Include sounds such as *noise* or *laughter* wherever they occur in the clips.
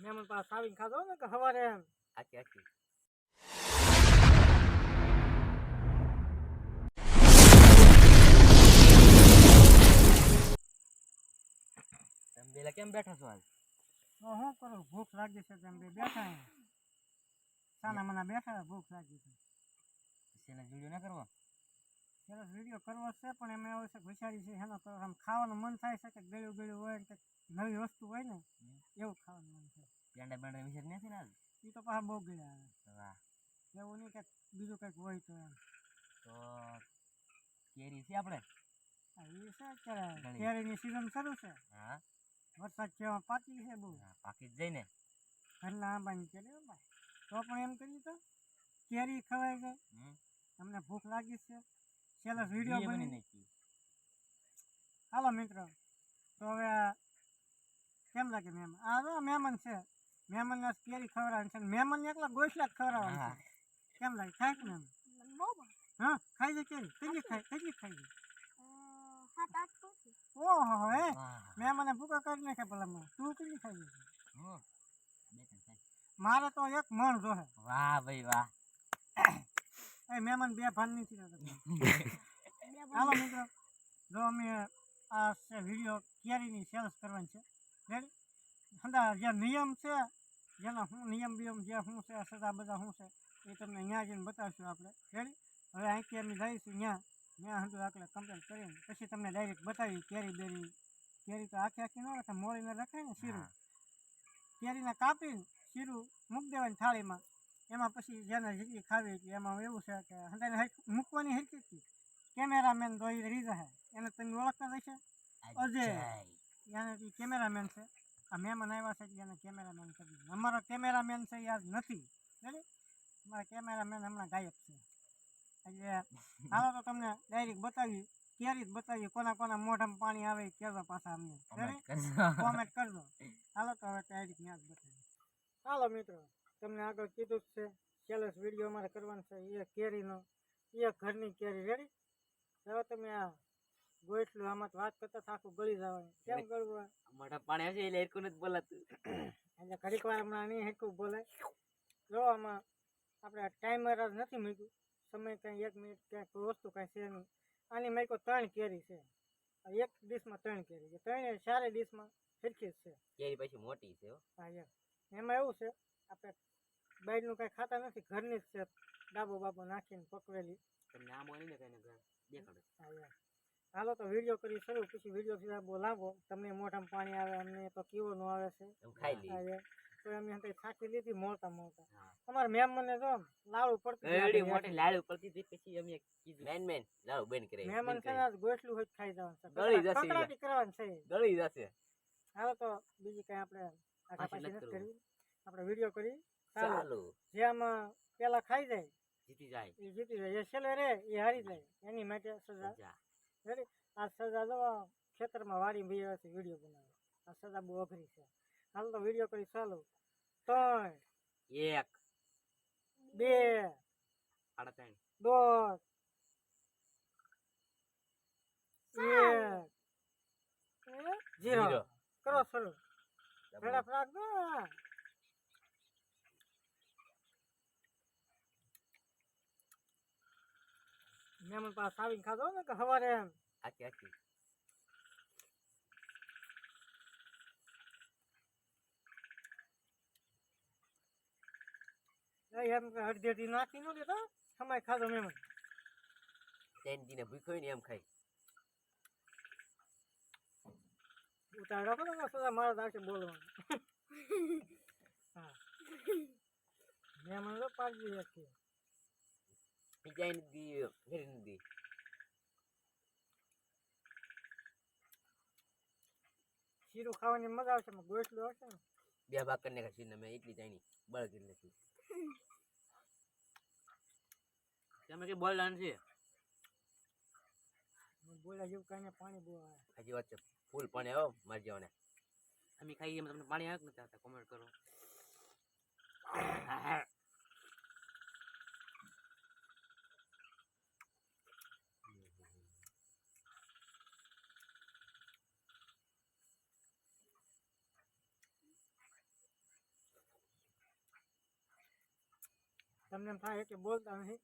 મહેમાન પાસે આવીને ખાધો ને કે સવારે એમ? આખી આખી તમે પેલા કેમ બેઠા છો આજ તો હું કરું? ભૂખ લાગી છે તેમ બે બેઠા. સાના મના બેઠા ભૂખ લાગી છે. સેલા જોડ્યો ના કરવા? પેલો વીડિયો કરવો છે પણ એમાં એવું છે વિચારી છે એનો તો આમ ખાવાનું મન થાય છે કે ગળ્યું ગળ્યું હોય કે નવી વસ્તુ હોય ને એવું ખાવાનું મન થાય. પેંડા બેંડા વિશે નથી ને એ તો પાછા બહુ આવે વાહ. એવું નહીં કે બીજું કંઈક હોય તો એમ. તો કેરી છે આપણે? એ છે અત્યારે. કેરીની સિઝન શરૂ છે. હા. વરસાદ જેવા પાકી છે બહુ. પાકી જ જાય ને. ઘરના આંબાની કેરી ભાઈ. તો પણ એમ કર્યું તો કેરી ખવાઈ ગઈ તમને ભૂખ લાગી છે. સેલસ વીડિયો બની નાખી. હાલો મિત્રો તો હવે કેમ લાગે મેમ આ મહેમાન છે. મહેમાનને કેરી ખવડાવવાની છે મહેમાન એકલા ગોસલા જ ખવડાવવાનું. છે. કેમ લાગે? ખાય કે નહીં? હા ખાઈ જાય કેરી. કેટલી ખાય? કેટલી ખાઈ જાય ઓહો હે મહેમાને ભૂખા કરી નાખે ભલામાં તું કેટલી ખાઈ જાય. મારે તો એક મણ જોહે વાહ ભાઈ વાહ. એ મહેમાન *laughs* બે ભાન હાલો મિત્રો જો અમે આ વીડિયો કેરીની સેલ્સ કરવાની છે. રેડી જે નિયમ છે જેનો શું નિયમ બિયમ જે શું છે સદા બધા શું છે એ તમને અહીંયા જઈને બતાવશું આપણે. રેડી હવે અહીંથી અમે જઈશું ત્યાં ત્યાં હંધું આપણે કમ્પ્લેન કરીને. પછી તમને ડાયરેક્ટ બતાવી કેરી બેરી. કેરી તો આખી આખી ન રખાય મોળીને રખાય ને શીરું. હા. કેરીને કાપીને શીરું મૂકી દેવાની થાળીમાં. એમાં પછી જેને જેટલી ખાવી એટલી. એમાં એવું છે કે હંધાને હરખ- મૂકવાની હરખી જ કેમેરામેન તો એ રીઝા હે એને તમે ઓળખતા હશે? અજય. એને એ કેમેરામેન છે. આ મહેમાન આવ્યા છે એને કેમેરામેન કરી અમારો કેમેરામેન છે એ આજ નથી. બરાબર? અમારા કેમેરામેન હમણાં ગાયબ છે. એટલે હાલો તો તમને ડાયરેક્ટ બતાવી કેરી જ બતાવી કોના કોના મોઢામાં પાણી આવે એ કહેવા પાછા અમને. કોમેન્ટ કરજો. હાલો તો હવે ડાયરેક્ટ ન્યાજ બતાવી હાલો મિત્રો તમને આગળ કીધું જ છે. ચેલેસ વીડિયો અમારે કરવાનો છે. એ કેરીનો એ ઘરની કેરી રેડી હવે તમે આ ગોઠલું આમાં વાત કરતા આખું ગળી જવાનું. કેમ ગળવું હોય? પાણી હશે એટલે એરકું નથી બોલાતું. એટલે ઘડીક વાર હમણાં નહીં હેઠું બોલે જો આમાં આપણે ટાઈમર જ નથી મૂક્યું. સમય કાંઈ એક મિનિટ ક્યાંક કોઈ વસ્તુ કાંઈ છે નહીં. આની મેં કોઈ ત્રણ કેરી છે. આ એક ડીશમાં ત્રણ કેરી છે. ત્રણે ચારે ડીશમાં સરખી જ છે. કેરી પછી મોટી છે હા. એમ. એમાં એવું છે આપણે બહારનું કાંઈ ખાતા નથી. ઘરની જ છે ડાબો બાબો નાખીને પકવેલી. તમને આમ હોય ને કઈ ઘર. કઈ દેખાડો. હા એમ. હાલો તો વીડિયો કરી શરૂ પછી વીડિયો સીધા બોલાવો તમને મોઢામાં પાણી આવે અમને તો કેવો નો આવે છે. તો અમે હંતે થાકી લીધી મોટા મોટા હા. મેમ મને જો લાડુ પડતી એડી મોટી લાડુ પડતી હતી પછી અમે કીધું મેન મેન લાડુ બેન કરે મેમ છે ને આજ ગોઠલું હોય ખાઈ જવાનું ગળી જશે. કકડાટી કરવાનું છે. ગળી જશે. હાલો તો બીજી કઈ આપણે આખા પાછી નથી કરી આપણે વીડિયો કરી ચાલો. જે આમાં પેલા ખાઈ જાય જીતી જાય. એ જીતી જાય. જે છેલ્લે રે એ હારી જાય. એની માટે સજા. રેડી આ સજા જો ખેતરમાં વાડી ભાઈ છે વીડિયો બનાવે. આ સજા બહુ અઘરી છે. હાલ તો વીડિયો કરી ચાલુ. ત્રણ એક બે સાડા ત્રણ. દોઢ એક જીરો. જીરો. કરો શરૂ. ઝડપ રાખજો મહેમાન પાસે આવીને ખાધો ને કે સવારે એમ. આખી એ એમ કે અડધી અડધી નાખી નો દેતો સમય ખાધો મહેમાન ત્રણ દીને ભૂખ્યો ને એમ ખાઈ ઉતાર રાખો ને સદા મારા દાખે બોલવાનું. *laughs* હા. મહેમાન તો પાડી દે ઘરે નથી શીરું ખાવાની મજા આવશે એમાં ગોઠલું આવશે ને? બે ભાગ કરીને ખાશી મેં એટલી જાણી બળ કરી નથી તમે કે બોલ છે? બોલ્યા જેવું કાંઈ પાણી બહુ આવે હજી વાત છે ફૂલ પાણી આવો મારી જવાને. અમે ખાઈએ તમને પાણી આવે નથી આવતા? કોમેન્ટ કરો. તમને એમ થાય કે બોલતા નથી.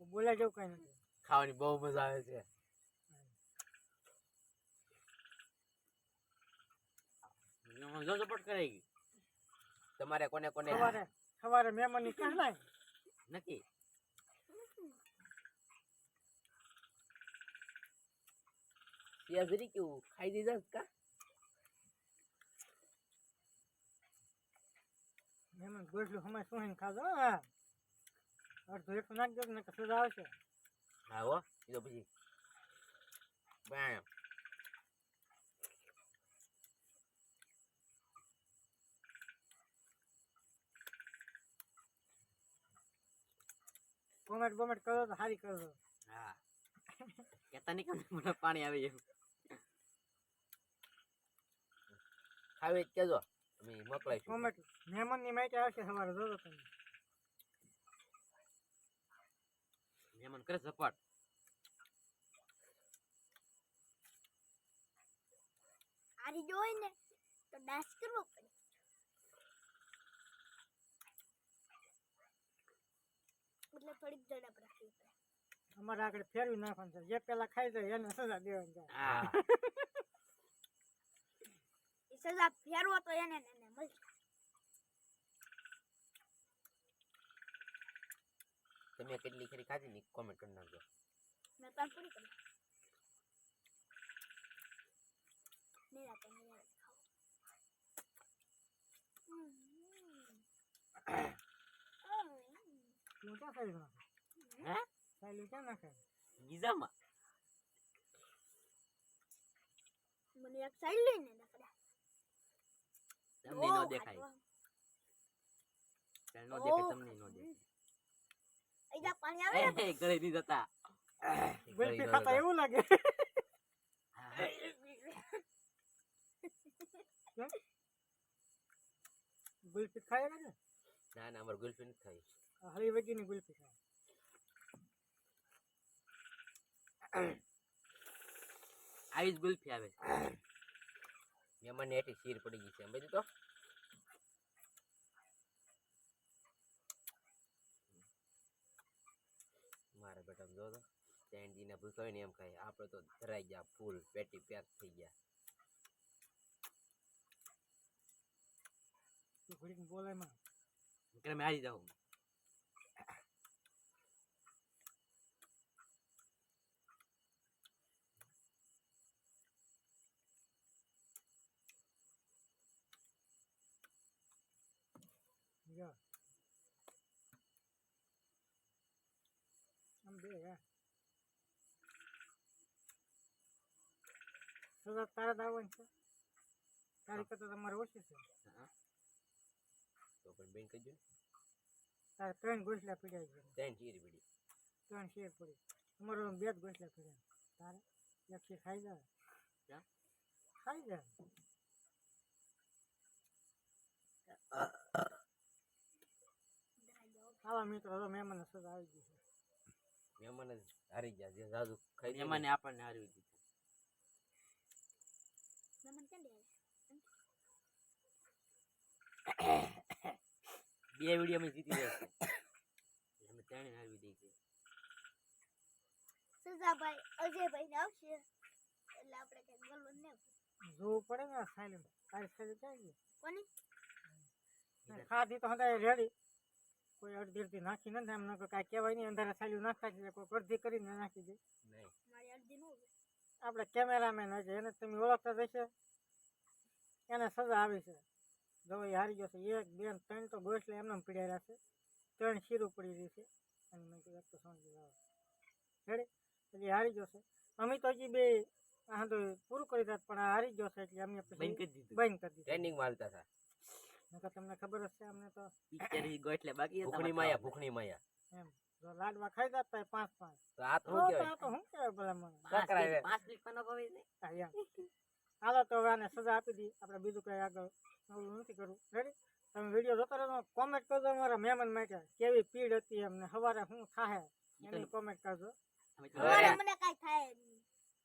બોલ્યા જેવું કઈ નથી. ખાવાની બહુ મજા આવે છે. જો કરાઈ ગઈ તમારે કોને કોને સવારે સવારે મહેમાનની ક્યાં લાય નક્કી? યાદરી કેવું ખાઈ દીધા કા? મહેમાન ગોઠલું હમણાં શું ખાધો હા. અડધું એટલું નાખી દો ને કશું આવશે હા હો એ તો પછી. બામ કોમેન્ટ બોમેન્ટ કરો તો સારી કરજો હા. કેતા નહીં મને પાણી આવી ગયું. ખાવી કેજો. અમે મોકલાઈશું કોમેન્ટ મહેમાનની માહિતી આવશે સવારે જોજો તમે. મહેમાન કરે સપાટ આરી જોઈ ને તો ડાન્સ કરવો પડે. એટલે થોડીક ઝડપ રાખવી પડે. અમારે આગળ ફેરવી નાખવાનું છે. જે પેલા ખાઈ જાય એને સજા દેવાની છે. એ *laughs* સજા ફેરવો તો એને ને એને મળશે તમે કેટલી ખરી ખાધી ને કોમેન્ટ કરી નાખજો. મેં પૂરી કરી ખાઈ નાખે હે? ખાઈ નાખે મને એક સાઈડ લઈને નકડા તમને નો દેખાય. ચાલ નો દેખાય તમને નો દેખાય. અહીંયા પાણી આવે ને? ગળે નહીં જતા. ગુલ્ફી ખાતા એવું લાગે. ગુલફી ખાય ને? ના ના અમારે ગુલ્ફી નથી ખાઈ. હળી વગીની ગુલફી ખાય. આવી જ ગુલ્ફી આવે મહેમાન હેઠી શીર પડી ગઈ છે. એમ તો મારા બેટા જો તો? ચેન્ડી ને ને એમ કહે આપણે તો ધરાઈ ગયા ફૂલ પેટી પેક થઈ ગયા. તું ઘડીક બોલાયમાં એટલે મેં આવી જાઉં જો આમ બે હે સજા તારા દાવન છે તારી કરતા તમારે ઓછી છે. તો પણ બેન કહેજો તારે ત્રણ ગોસલા પીડાઈ છે. ત્રણ શીર પડી ત્રણ શેર પડી. અમારો બે જ ગોસલા પીડ્યા. તારે એક શેર ખાઈ જાય? ખાઈ જાય આવા મિત્રો હવે મહેમાન સજા આવી ગઈ છે. મહેમાન જ હારી ગયા જે જાજુ ખાઈ મહેમાને આપણને હારવી દીધું. મહેમાન *coughs* બે વીડિયો અમે જીતી ગયા અમે ત્રણે હારવી દઈ છે સુજાભાઈ અજયભાઈ ને આવશે. એટલે આપણે કઈ બોલવું ને જોવું પડે ને સાયલેન્ટ. ગઈ કોની? ખાધી તો હંધાય રેડી. કોઈ અડધી અડધી નાખી નથી. એમ નકર કાંઈ કહેવાય નહીં. અંધારે સાલ્યું નાખતા છે કોઈ અડધી કરીને નાખી દે. આપણે મારી અડધી નો હોય. આપણે કેમેરામેન હશે એને તમે ઓળખતા જશે એને સજા આવી છે. જો એ હારી ગયો છે. એક બે ને ત્રણ તો ગોસલે એમને પીડ્યા છે. ત્રણ શીરું પડી રહી છે. અને મેં કીધું એક તો સમજી જાવ રેડી એટલે હારી ગયો છે. અમે તો હજી બે હા તો પૂરું કરી દે પણ આ હારી ગયો છે એટલે અમને બંધ કરી દીધું. બંધ કરી દીધું. ટ્રેનિંગ માલતા હતા. નકર તમને ખબર હશે અમને તો પિક્ચર એટલે બાકી ભૂખની માયા ભૂખની માયા. એમ તો લાડવા ખાઈ જતા પાંચ પાંચ. તો આ તો તો કહેવાય આ તો હું કહેવાય ભલા મને? પાંચ કકડાવે. પાંચ મિનિટ પણ ગોવી નહીં આયા એમ. હાલો તો હવે આને સજા આપી દી. આપણે બીજું કઈ આગળ નવું નથી કરવું રેડી તમે વીડિયો જોતા રહેજો કોમેન્ટ કરજો મારા મહેમાન માટે. કેવી પીડ હતી એમને સવારે શું થાહે? એની કોમેન્ટ કરજો. મને કાંઈ થાય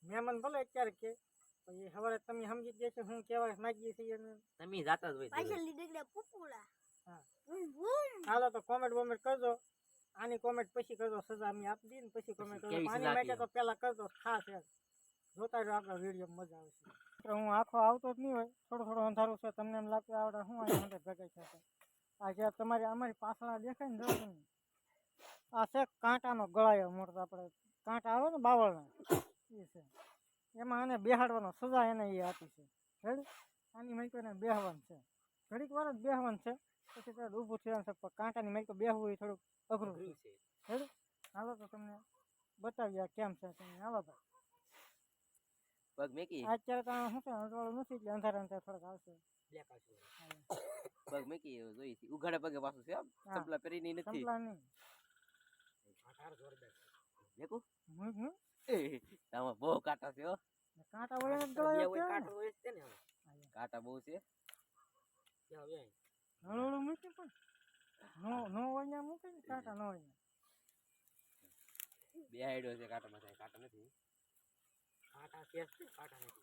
મહેમાન ભલે અત્યારે કે. પછી સવારે તમે સમજી જ જશે હું કહેવાય માગીએ છીએ તમે જાતા જ હોય પાછળ. બૂમ બૂમ હાલો તો કોમેન્ટ બોમેન્ટ કરજો. આની કોમેન્ટ પછી કરજો સજા અમે આપી દઈએ ને પછી કોમેન્ટ કરજો. કેવી આની માટે તો પહેલા કરજો ખાસ યાર જોતા રહ્યો આપણો વીડિયો મજા આવશે તો હું આખો આવતો જ નહીં હોય. થોડું થોડું અંધારું છે તમને એમ લાગતું આવડે હું આની માટે ભેગા થાય આ જે તમારી અમારી પાછળ દેખાય ને જો આ છે કાંટાનો ગળાયો મોટો આપણે કાંટા આવે ને બાવળના. એ છે. એમાં આને બેહાડવાનો સજા એને એ આપી છે. રેડી? આની મેં એને બેહવાનું છે. ઘડીક વાર જ બેહવાનું છે. પછી તરત ઊભું થવાનું છે પણ કાંટાની મેં બેહવું એ થોડુંક અઘરું છે. રેડી? હાલો તો તમને બતાવીએ કેમ છે તમને હાલો ભાઈ પગ મેકી? અત્યારે તો શું છે અંધારું નથી એટલે અંધારે અંધારે થોડાક આવશે. બ્લેક આવશે. પગ મેકી જોઈ છે ઉઘાડે પગે પાછું છે. ચપલા નથી. સંપલા નહીં. જોરદાર મેકું? હું હું એ આમાં બહુ કાંટા છે હો કાંટા વળે બે ગળાયો હોય છે કાંટો હોય જ તે ને હવે. કાંટા બહુ છે ત્યાં હવે અહીં. હળવળું મૂકી પણ નો નો હોય ત્યાં મૂકે ને કાંટા નો હોય બે આઈડો છે કાંટામાં થાય કાંટા નથી કાંટા છે જ તે, કાંટા નથી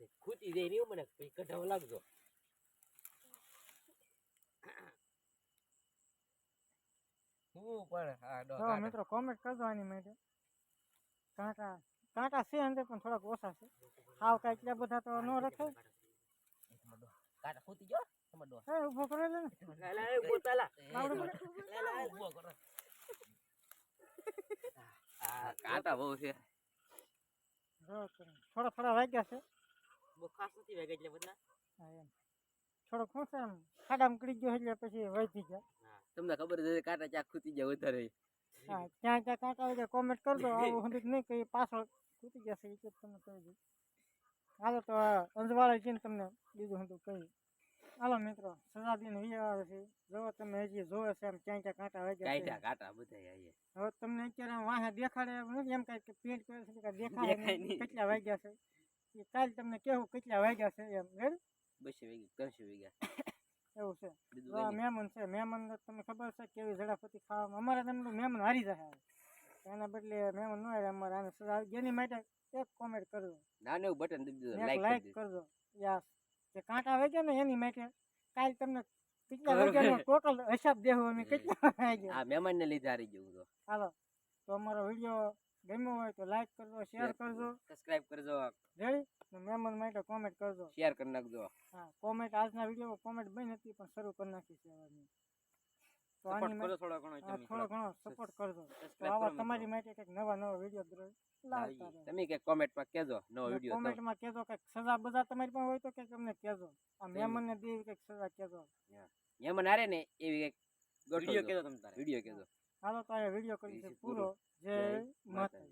તે ખૂટી જાય નહીં મને પછી કઢાવ લાગજો હું પણ હા તો મિત્રો કોમેન્ટ કરજો આની માટે. કાંટા કાંટા છે અંદર પણ થોડાક ઓછા છે. હાવ કાંઈ એટલા બધા તો ન રખે કાંટા ખૂટી ગયો? હે ઊભો કરે લે ને. લા, લા, એ ઊભો થા, લા. બાવડું લા, લા, એ ઊભો કરો. આ કાંટા બહુ છે. થોડા થોડા વાગ્યા છે. બહુ ખાસ નથી વાગ્યા એટલે બધા. હા એમ. થોડોક શું એમ ખાડામાં કડી ગયો એટલે પછી વધી જાય હા તમને ખબર જ હશે કાંટા ક્યાંક ખૂટી જાય વધારે હા ક્યાં ક્યાં કાંટા હોય કોમેન્ટ કરજો આવું હંધુક નહીં કહી પાછળ તૂટી જશે એ તો તમને કહી દઉં હાલો તો અંજવાળા છે ને તમને બીજું હંધુક કહી હાલો મિત્રો સજા દિન આવે છે જો તમે હજી જોવે છે એમ ક્યાં ક્યાં કાંટા વાગ્યા છે કાંટા કાંટા બધા આઈએ હવે તમને અત્યારે આમ વાહે દેખાડે એમ નથી એમ કાંઈ કે પેન્ટ કરે છે કે દેખાડે દેખાય નહીં. નહીં. કેટલા વાગ્યા છે એ કાલ તમને કેવું કેટલા વાગ્યા છે એમ રેડી બસો વીઘા ત્રણસો વીઘા એવું છે. મહેમાન છે મહેમાન તમને ખબર છે કેવી ઝડાપતિ ખાવામાં? અમારે તમને મહેમાન હારી જાય. એના બદલે મહેમાન ન હારે અમારે આને સજા આવી. એની માટે એક કોમેન્ટ કરજો. નાનું બટન દીધું લાઈક કરજો. યસ જે કાંટા વાગ્યા ને એની માટે કાલ તમને કેટલા વાગ્યાનો ટોટલ હિસાબ દેવું અમે કેટલા વાગ્યા આ મહેમાન ને લીધે હારી ગયું તો. હાલો. તો અમારો વીડિયો ગમ્યો હોય તો લાઈક કરજો શેર કરજો. સબસ્ક્રાઇબ કરજો. રેડી મહેમાન માટે કોમેન્ટ કરજો. શેર કરી નાખજો. હા કોમેન્ટ આજના વિડીયોમાં કોમેન્ટ બની હતી પણ શરૂ કરી નાખી છે તો આની માટે થોડો ઘણો થોડો ઘણો સપોર્ટ કરજો. તો આવા તમારી માટે કંઈક નવા નવા વીડિયો તમે કે કોમેન્ટમાં કહેજો નવો વીડિયો કોમેન્ટમાં કેજો કંઈક સજા બધા તમારી પાસે હોય તો કંઈક તમને કેજો આ મહેમાનને દેવી કંઈક સજા કહેજો. મહેમાન ને એવી એક વીડિયો કહેજો તમે તારે. વીડિયો કહેજો. હાલો તો આ વીડિયો કરી છે પૂરો. જય માતા